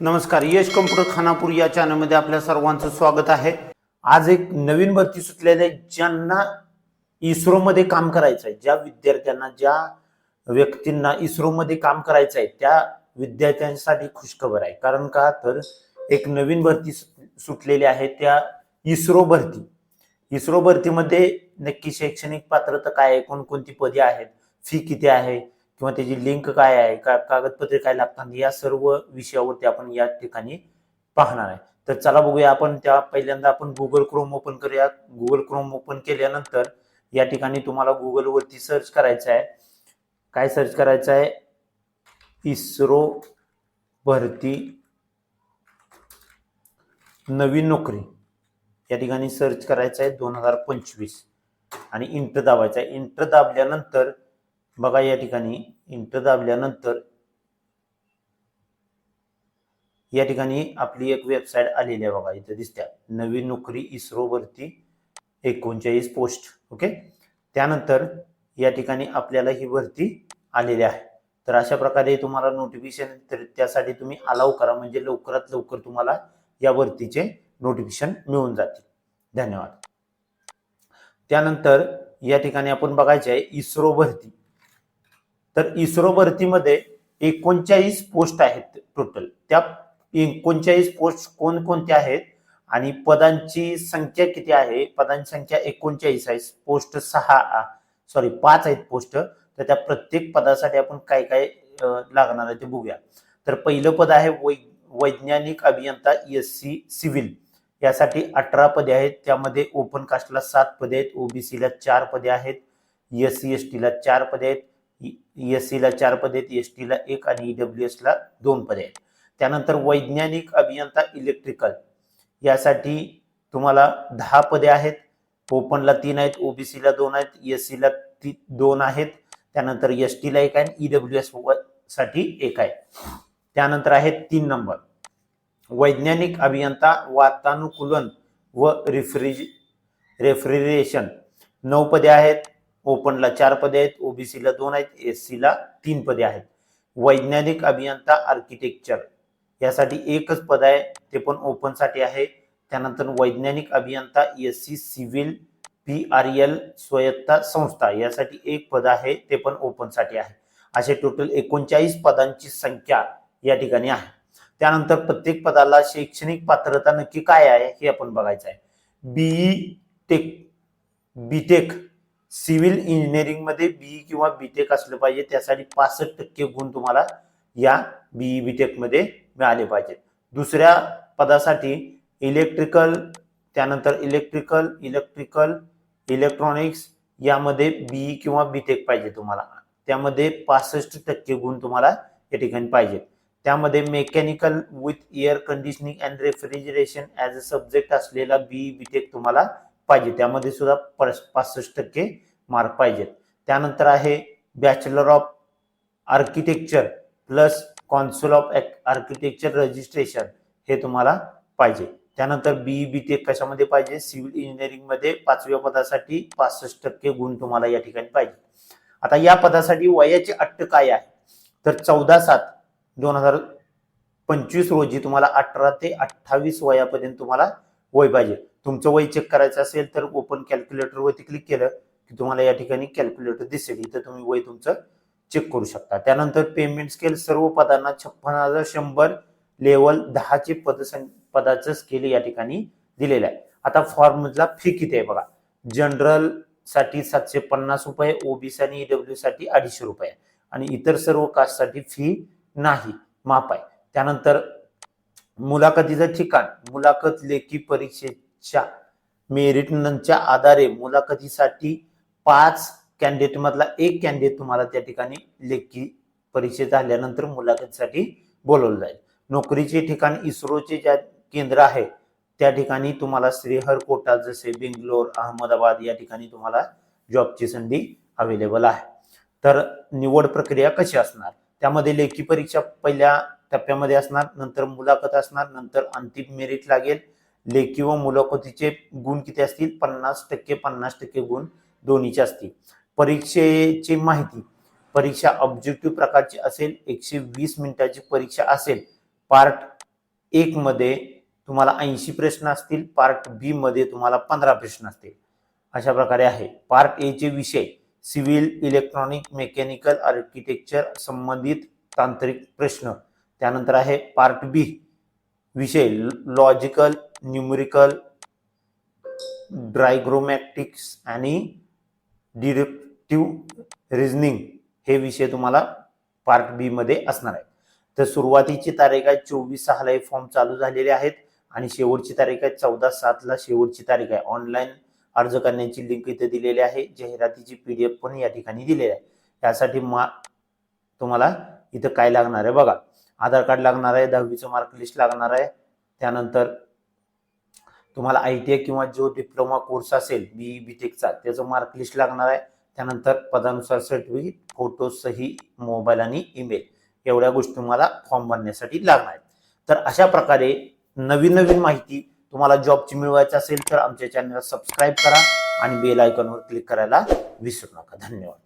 नमस्कार यश कम्प्युटर खानापूर या चॅनलमध्ये आपल्या सर्वांचं स्वागत आहे. आज एक नवीन भरती सुटलेली आहे ज्यांना इस्रोमध्ये काम करायचं आहे. ज्या विद्यार्थ्यांना ज्या व्यक्तींना इस्रोमध्ये काम करायचं आहे त्या विद्यार्थ्यांसाठी खुशखबर आहे. कारण का? तर एक नवीन भरती सु- सुटलेली आहे त्या इस्रो भरती. इस्रो भरतीमध्ये नक्की शैक्षणिक पात्रता काय आहे? कोणकोणती पदे आहेत? फी किती आहे? किंवा त्याची लिंक काय आहे का कागदपत्रे काय लागतात या सर्व विषयावरती आपण या ठिकाणी पाहणार आहे. तर चला बघूया आपण त्या पहिल्यांदा आपण गुगल क्रोम ओपन करूया गुगल क्रोम ओपन केल्यानंतर या ठिकाणी तुम्हाला गुगलवरती सर्च करायचं आहे. काय सर्च करायचं आहे? इस्रो भरती नवीन नोकरी. या ठिकाणी सर्च करायचं आहे दोन हजार पंचवीस. आणि इंटर दाबायचं आहे. इंटर दाबल्यानंतर बघा या ठिकाणी इंटर दाबल्यानंतर या ठिकाणी आपली एक वेबसाईट आलेली आहे बघा इथे दिसत्या नवीन नोकरी इस्रोवरती एकोणचाळीस पोस्ट ओके त्यानंतर या ठिकाणी आपल्याला ही भरती आलेली आहे. तर अशा प्रकारे तुम्हाला नोटिफिकेशन तर त्यासाठी तुम्ही अलाव करा म्हणजे लवकरात लवकर तुम्हाला या भरतीचे नोटिफिकेशन मिळून जातील. धन्यवाद. त्यानंतर या ठिकाणी आपण बघायचे आहे इस्रो भरती. तर इस्रो भरतीमध्ये एकोणचाळीस पोस्ट आहेत टोटल. त्या एकोणचाळीस पोस्ट कोणकोणत्या आहेत आणि पदांची संख्या किती आहे? पदांची संख्या एकोणचाळीस आहे. पोस्ट सहा सॉरी पाच आहेत पोस्ट. तर त्या प्रत्येक पदासाठी आपण काय काय लागणार आहे ते बघूया. तर पहिलं पद आहे वै वैज्ञानिक अभियंता एस सी सिव्हिल. यासाठी अठरा पदे आहेत. त्यामध्ये ओपन कास्टला सात पदे आहेत. ओबीसीला चार पदे आहेत. एस सी एस टीला चार पदे आहेत. एस सीला चार पदे आहेत एस टीला एक आणि ईडब्ल्यू डब्ल्यू एसला दोन पदे आहेत. त्यानंतर वैज्ञानिक अभियंता इलेक्ट्रिकल. यासाठी तुम्हाला दहा पदे आहेत. ओपनला तीन आहेत ओबीसीला दोन आहेत एस सीला ती दोन आहेत. त्यानंतर एस टीला एक आहे आणि ईडब्ल्यू एससाठी एक आहे. त्यानंतर आहे तीन नंबर. वैज्ञानिक अभियंता वातानुकूलन व रिफ्रिज रेफ्रिजरेशन. नऊ पदे आहेत. ओपनला चार पदे आहेत ओबीसीला दोन आहेत एस सीला तीन पदे आहेत. वैज्ञानिक अभियंता आर्किटेक्चर. यासाठी एकच पद आहे ते पण ओपनसाठी आहे. त्यानंतर वैज्ञानिक अभियंता S C civil P R L स्वायत्ता संस्था यासाठी एक पद आहे ते पण ओपनसाठी आहे. असे टोटल एकोणचाळीस पदांची संख्या या ठिकाणी आहे. त्यानंतर प्रत्येक पदाला शैक्षणिक पात्रता नक्की काय आहे हे आपण बघायचं आहे. बीई टेक बीटेक सिव्हिल इंजिनिअरिंगमध्ये बीई किंवा बीटेक असलं पाहिजे त्यासाठी पासष्ट टक्के गुण तुम्हाला या बीई बीटेकमध्ये मिळाले पाहिजेत दुसऱ्या पदासाठी इलेक्ट्रिकल त्यानंतर इलेक्ट्रिकल इलेक्ट्रिकल इलेक्ट्रॉनिक्स यामध्ये बीई किंवा बीटेक पाहिजे तुम्हाला. त्यामध्ये पासष्ट टक्के गुण तुम्हाला या ठिकाणी पाहिजेत त्यामध्ये mechanical with air conditioning and refrigeration as a subject असलेला बीई बीटेक तुम्हाला पाहिजे. त्यामध्ये सुद्धा पासष्ट टक्के मार्क पाहिजेत. त्यानंतर आहे bachelor of architecture plus council of architecture registration हे तुम्हाला पाहिजे. त्यानंतर बीई बी टेक कशामध्ये पाहिजे? सिव्हिल इंजिनिअरिंगमध्ये पाचव्या पदासाठी पासष्ट टक्के गुण तुम्हाला या ठिकाणी पाहिजे. आता या पदासाठी वयाची अट्ट काय आहे? तर चौदा सात दोन हजार पंचवीस रोजी तुम्हाला अठरा ते अठ्ठावीस वयापर्यंत तुम्हाला वय पाहिजे. तुमचं वय चेक करायचं असेल तर ओपन कॅल्क्युलेटरवरती क्लिक केलं की तुम्हाला या ठिकाणी कॅल्क्युलेटर दिसेल. इथं तुम्ही वय तुमचं चेक करू शकता. त्यानंतर पेमेंट स्केल सर्व पदांना छप्पन हजार शंभर लेवल दहाचे पद पदाचं स्केल या ठिकाणी दिलेलं आहे. आता फॉर्मला फी किती आहे बघा. जनरलसाठी सातशे पन्नास रुपये ओबीसी आणि ईडब्ल्यू साठी अडीचशे रुपये. आणि इतर सर्व कास्टसाठी फी नाही माप आहे. त्यानंतर मुलाखतीचं ठिकाण मुलाखत लेखी परीक्षेच्या मेरिटच्या आधारे मुलाखतीसाठी पाच कॅन्डिडेट मधला एक कॅन्डिडेट तुम्हाला त्या ठिकाणी लेखी परीक्षेत झाल्यानंतर मुलाखतीसाठी बोलवलं जाईल. नोकरीचे ठिकाण इस्रोचे ज्या केंद्र आहे त्या ठिकाणी तुम्हाला श्रीहरकोटा जसे बेंगलोर अहमदाबाद या ठिकाणी तुम्हाला जॉबची संधी अवेलेबल आहे. तर निवड प्रक्रिया कशी असणार? त्यामध्ये लेखी परीक्षा पहिल्या टप्प्यामध्ये असणार नंतर मुलाखत असणार नंतर अंतिम मेरिट लागेल लेखी व मुलाखतीचे गुण किती असतील? पन्नास टक्के पन्नास टक्के गुण दोन्हीचे असतील. परीक्षेची माहिती. परीक्षा ऑब्जेक्टिव्ह प्रकारची असेल एकशे वीस मिनिटाची परीक्षा असेल. पार्ट एक मध्ये तुम्हाला ऐंशी प्रश्न असतील पार्ट बी मध्ये तुम्हाला पंधरा प्रश्न असतील. अशा प्रकारे आहे. पार्ट ए चे विषय सिव्हिल इलेक्ट्रॉनिक मेकॅनिकल आर्किटेक्चर संबंधित तांत्रिक प्रश्न. त्यानंतर आहे पार्ट बी विषय लॉजिकल न्यूमरिकल ड्रायग्रोमॅटिक्स आणि डिडक्टिव्ह रिझनिंग हे विषय तुम्हाला पार्ट बी मध्ये असणार आहे तर सुरुवातीची तारीख आहे चोवीस सहाला हे फॉर्म चालू झालेले आहेत आणि शेवटची तारीख आहे चौदा सातला शेवटची तारीख आहे. ऑनलाईन अर्ज करण्याची लिंक इथे दिलेली आहे. जाहिरातीची पीडीएफ पण या ठिकाणी दिलेली आहे. त्यासाठी मा तुम्हाला इथं काय लागणार आहे बघा. आधार कार्ड लागणार आहे दहावीचं मार्क लिस्ट लागणार आहे. त्यानंतर तुम्हाला आय टी आय किंवा जो डिप्लोमा कोर्स असेल बी बी टेकचा त्याचं मार्क लिस्ट लागणार आहे. त्यानंतर पदानुसार सर्टिफिकेट फोटो सही मोबाईल आणि ईमेल एवढ्या गोष्टी तुम्हाला फॉर्म भरण्यासाठी लागणार आहेत. तर अशा प्रकारे नवीन नवीन माहिती तुम्हाला जॉबची मिळवायची असेल तर आमच्या चॅनलला सबस्क्राईब करा आणि बेल आयकॉनवर क्लिक करायला विसरू नका. धन्यवाद.